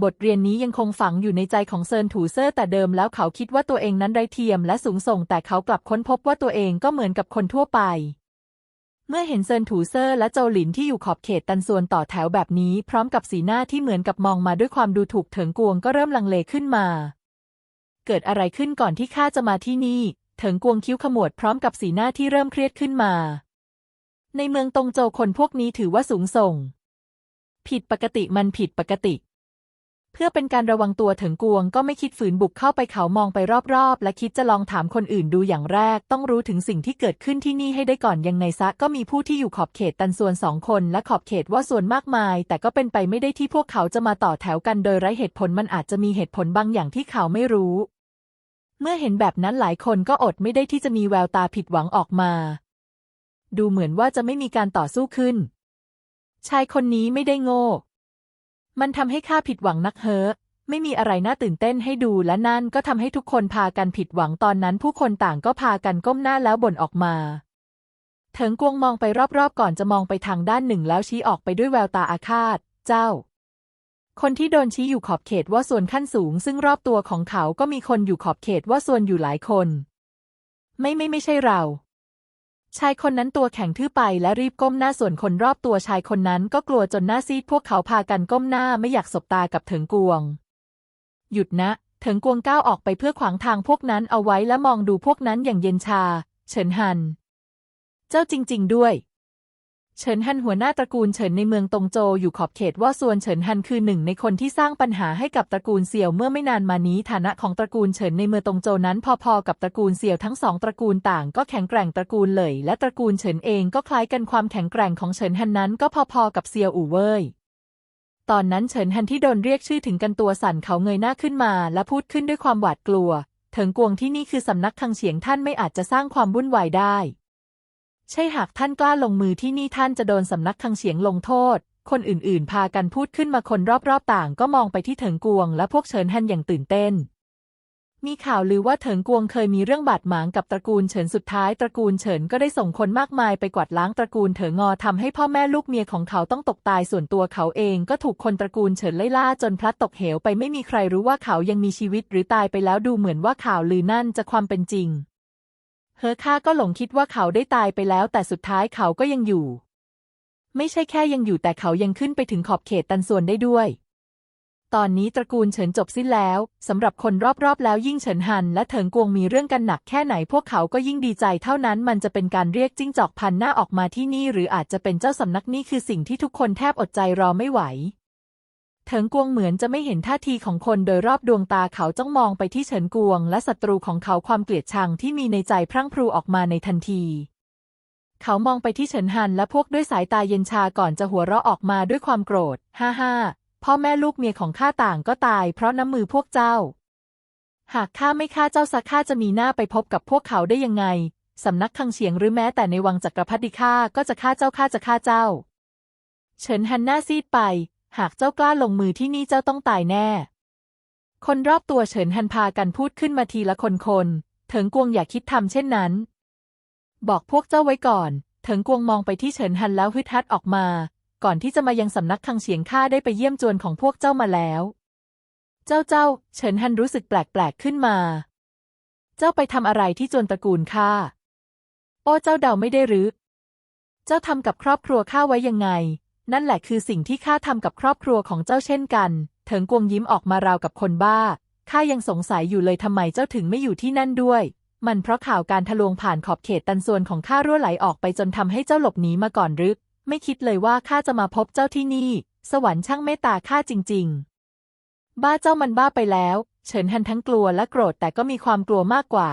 บทเรียนนี้ยังคงฝังอยู่ในใจของเซินถูเซอร์แต่เดิมแล้วเขาคิดว่าตัวเองนั้นไร้เทียมและสูงส่ง แต่เขากลับค้นพบว่าตัวเองก็เหมือนกับคนทั่วไป เมื่อเห็นเซินถูเซอร์และโจหลินที่อยู่ขอบเขตตันส่วนต่อแถวแบบนี้พร้อมกับสีหน้าที่เหมือนกับมองมาด้วยความดูถูกเถิงกวงก็เริ่มลังเลขึ้นมา เกิดอะไรขึ้นก่อนที่ข้าจะมาที่นี่ เถิงกวงคิ้วขมวดพร้อมกับสีหน้าที่เริ่มเครียดขึ้นมา ในเมืองตงโจคนพวกนี้ถือว่าสูงส่ง ผิดปกติมันผิดปกติ เพื่อเป็นการระวังตัวถิงกวงก็ไม่คิดฝืนบุกเข้าไปเขามองไปรอบๆ และคิดจะลองถามคนอื่นดูอย่างแรก ต้องรู้ถึงสิ่งที่เกิดขึ้นที่นี่ให้ได้ก่อนยังไงซะก็มีผู้ที่อยู่ขอบเขตตันส่วนสองคนและขอบเขตว่าส่วนมากมาย แต่ก็เป็นไปไม่ได้ที่พวกเขาจะมาต่อแถวกันโดยไร้เหตุผลมันอาจจะมีเหตุผลบางอย่างที่เขาไม่รู้ เมื่อเห็นแบบนั้นหลายคนก็อดไม่ได้ที่จะมีแววตาผิดหวังออกมา ดูเหมือนว่าจะไม่มีการต่อสู้ขึ้น ชายคนนี้ไม่ได้โง่ มันทำให้ข้าผิดหวังนักเฮอไม่มีอะไรน่าตื่นเต้นให้ดูและนั่นก็ทำให้ทุกคนพากันผิดหวังตอนนั้น ผู้คนต่างก็พากันก้มหน้าแล้วบ่นออกมา เถิงกวงมองไปรอบๆ ก่อนจะมองไปทางด้านหนึ่งแล้วชี้ออกไปด้วยแววตาอาฆาต เจ้า คนที่โดนชี้อยู่ขอบเขตว่าส่วนขั้นสูง ซึ่งรอบตัวของเขาก็มีคนอยู่ขอบเขตว่าส่วนอยู่หลายคน ไม่ไม่ไม่ใช่เรา ชายคนนั้นตัวแข็งทื่อไปและรีบก้มหน้าส่วนคนรอบตัวชายคนนั้นก็กลัวจนหน้าซีดพวกเขาพากันก้มหน้าไม่อยากสบตากับเถิงกวง หยุดนะ เถิงกวงก้าวออกไปเพื่อขวางทางพวกนั้นเอาไว้และมองดูพวกนั้นอย่างเย็นชา เฉินฮัน เจ้าจริง ๆ ด้วย เฉินฮันหัวหน้าตระกูลเฉินในเมืองตงโจอยู่ขอบเขตว่าส่วนเฉินฮันคือหนึ่งในคนที่สร้างปัญหาให้กับตระกูลเสี่ยวเมื่อไม่นานมานี้ฐานะของตระกูลเฉินในเมืองตงโจนั้นพอๆกับตระกูลเสี่ยวทั้งสองตระกูลต่างก็แข็งแกร่งตระกูลเหลยและตระกูลเฉินเองก็คล้ายกันความแข็งแกร่งของเฉินฮันนั้นก็พอๆกับเซี่ยวอู่เว่ยตอนนั้นเฉินฮันที่โดนเรียกชื่อถึงกันตัวสั่นเขาเงยหน้าขึ้นมาและพูดขึ้นด้วยความหวาดกลัวเถิงกวงที่นี่คือสำนักคังเฉียงท่านไม่อาจจะสร้างความวุ่นวายได้ ใช่หากท่านกล้าลงมือที่นี่ท่านจะโดนสำนักคังเฉียงลงโทษ คนอื่นๆ พากันพูดขึ้นมาคนรอบๆ ต่างก็มองไปที่เถิงกวง และพวกเฉินฮันอย่างตื่นเต้น มีข่าวลือว่าเถิงกวงเคยมีเรื่องบาดหมางกับตระกูลเฉินสุดท้ายตระกูลเฉินก็ได้ส่งคนมากมายไปกวาดล้างตระกูลเถิงงอทำให้พ่อแม่ลูกเมียของเขาต้องตกตายส่วนตัวเขาเองก็ถูกคนตระกูลเฉินไล่ล่าจนพลัดตกเหวไปไม่มีใครรู้ว่าเขายังมีชีวิตหรือตายไปแล้วดูเหมือนว่าข่าวลือนั่นจะความเป็นจริง เฮอข้าก็หลงคิดว่าเขาได้ตายไปแล้ว แต่สุดท้ายเขาก็ยังอยู่ ไม่ใช่แค่ยังอยู่แต่เขายังขึ้นไปถึงขอบเขตตันส่วนได้ด้วย ตอนนี้ตระกูลเฉินจบสิ้นแล้วสำหรับคนรอบๆ แล้วยิ่งเฉินฮัน และเถิงกวงมีเรื่องกันหนักแค่ไหนพวกเขาก็ยิ่งดีใจเท่านั้นมันจะเป็นการเรียกจิ้งจอกพันหน้าออกมาที่นี่ หรืออาจจะเป็นเจ้าสำนักนี่คือสิ่งที่ทุกคนแทบอดใจรอไม่ไหว เถิงกวงเหมือนจะไม่เห็นท่าทีของคนโดยรอบดวงตาเขาจ้องมองไปที่เฉินกวง และศัตรูของเขาความเกลียดชังที่มีในใจพรั่งพรูออกมาในทันที เขามองไปที่เฉินฮันและพวกด้วยสายตาเย็นชาก่อนจะหัวเราะออกมาด้วยความโกรธ ฮ่าฮ่าพ่อแม่ลูกเมียของข้าต่างก็ตายเพราะน้ำมือพวกเจ้า หากข้าไม่ฆ่าเจ้าสักข้าจะมีหน้าไปพบกับพวกเขาได้ยังไง สำนักคังเฉียงหรือแม้แต่ในวังจักรพรรดิข้าก็จะฆ่าเจ้าข้าจะฆ่าเจ้า เฉินฮันหน้าซีดไป หากเจ้ากล้าลงมือที่นี่เจ้าต้องตายแน่ คนรอบตัวเฉินฮันพากันพูดขึ้นมาทีละคนคนเถิงกวงอย่าคิดทำเช่นนั้น บอกพวกเจ้าไว้ก่อน เถิงกวงมองไปที่เฉินฮันแล้วฮึดฮัดออกมา ก่อนที่จะมายังสำนักคังเฉียงข้าได้ไปเยี่ยมจวนของพวกเจ้ามาแล้ว เจ้าเจ้า เฉินฮันรู้สึกแปลกๆขึ้นมา เจ้าไปทำอะไรที่จวนตระกูลข้าโอ้เจ้าเดาไม่ได้หรือ เจ้าทำกับครอบครัวข้าไว้ยังไง นั่นแหละคือสิ่งที่ข้าทำกับครอบครัวของเจ้าเช่นกัน เถิงกวงยิ้มออกมาราวกับคนบ้า ข้ายังสงสัยอยู่เลยทำไมเจ้าถึงไม่อยู่ที่นั่นด้วย มันเพราะข่าวการทะลวงผ่านขอบเขตตันส่วนของข้ารั่วไหลออกไปจนทำให้เจ้าหลบหนีมาก่อนรือไม่คิดเลยว่าข้าจะมาพบเจ้าที่นี่ สวรรค์ช่างเมตตาข้าจริง ๆ บ้าเจ้ามันบ้าไปแล้ว เฉินฮันทั้งกลัวและโกรธแต่ก็มีความกลัวมากกว่า